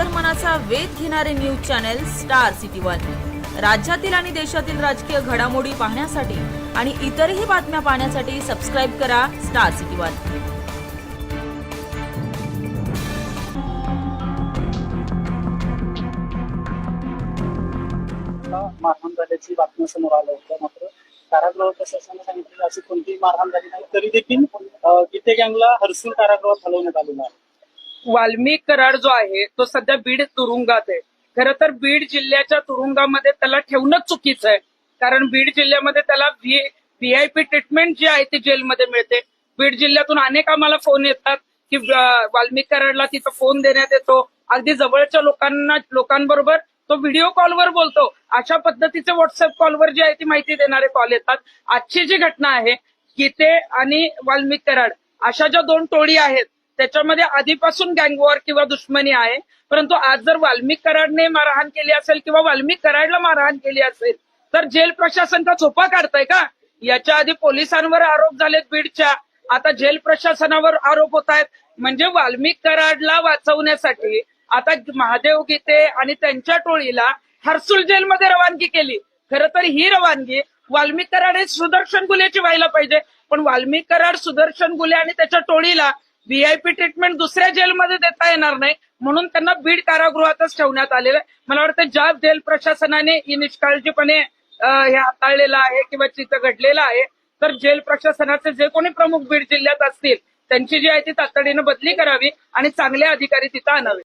अंतर्मनाचा वेध घेणारे news channel Star City One. राज्यातील आणि देशातील राजकीय घडामोडी पाहण्यासाठी आणि इतरही बातम्या पाहण्यासाठी सबस्क्राईब करा स्टार सिटी वन. मारहाण झाल्याची बातमी समोर आलं होतं मात्र. कारागृह प्रशासनाने सांगितलेलं अशी कोणतीही मारहाण झाली नाही तरी देखील गीते गँगला हर्सूल कारागृहात हलवण्यात आलेलं आहे. वाल्मिक कराड जो आहे तो सध्या बीड तुरुंगात आहे. खरं तर बीड जिल्ह्याच्या तुरुंगामध्ये त्याला ठेवणं चुकीचं आहे. कारण बीड जिल्ह्यामध्ये त्याला व्ही आय पी ट्रीटमेंट जी आहे ती जेलमध्ये मिळते. बीड जिल्ह्यातून अनेक आम्हाला फोन येतात की वाल्मिक कराडला तिथं फोन देण्यात येतो. अगदी जवळच्या लोकांना लोकांबरोबर तो व्हिडिओ कॉलवर बोलतो. अशा पद्धतीचे व्हॉट्सअप कॉलवर जी आहे ती माहिती देणारे कॉल येतात. आजची जी घटना आहे गीते आणि वाल्मिक कराड अशा ज्या दोन टोळी आहेत त्याच्यामध्ये आधीपासून गँगवॉर किंवा दुश्मनी आहे. परंतु आज जर वाल्मिक कराडने मारहाण केली असेल किंवा वाल्मिक कराडला मारहाण केली असेल तर जेल प्रशासन का झोपा काढतंय का? याच्या आधी पोलिसांवर आरोप झालेत बीडच्या. आता जेल प्रशासनावर आरोप होत आहेत. म्हणजे वाल्मिक कराडला वाचवण्यासाठी आता महादेव गीते आणि त्यांच्या टोळीला हर्सुल जेलमध्ये रवानगी केली. खरं तर ही रवानगी वाल्मिक कराड हे सुदर्शन गुन्ह्याची व्हायला पाहिजे. पण वाल्मिक कराड सुदर्शन गुले आणि त्याच्या टोळीला व्हीआयपी ट्रीटमेंट दुसऱ्या जेलमध्ये देता येणार नाही. म्हणून त्यांना बीड कारागृहातच ठेवण्यात आलेलं आहे. मला वाटतं ज्या जेल प्रशासनाने ही निष्काळजीपणे हे हाताळलेलं आहे किंवा तिथं घडलेलं आहे तर जेल प्रशासनाचे जे कोणी प्रमुख बीड जिल्ह्यात असतील त्यांची जी आहे ती तातडीनं बदली करावी आणि चांगले अधिकारी तिथं आणावे.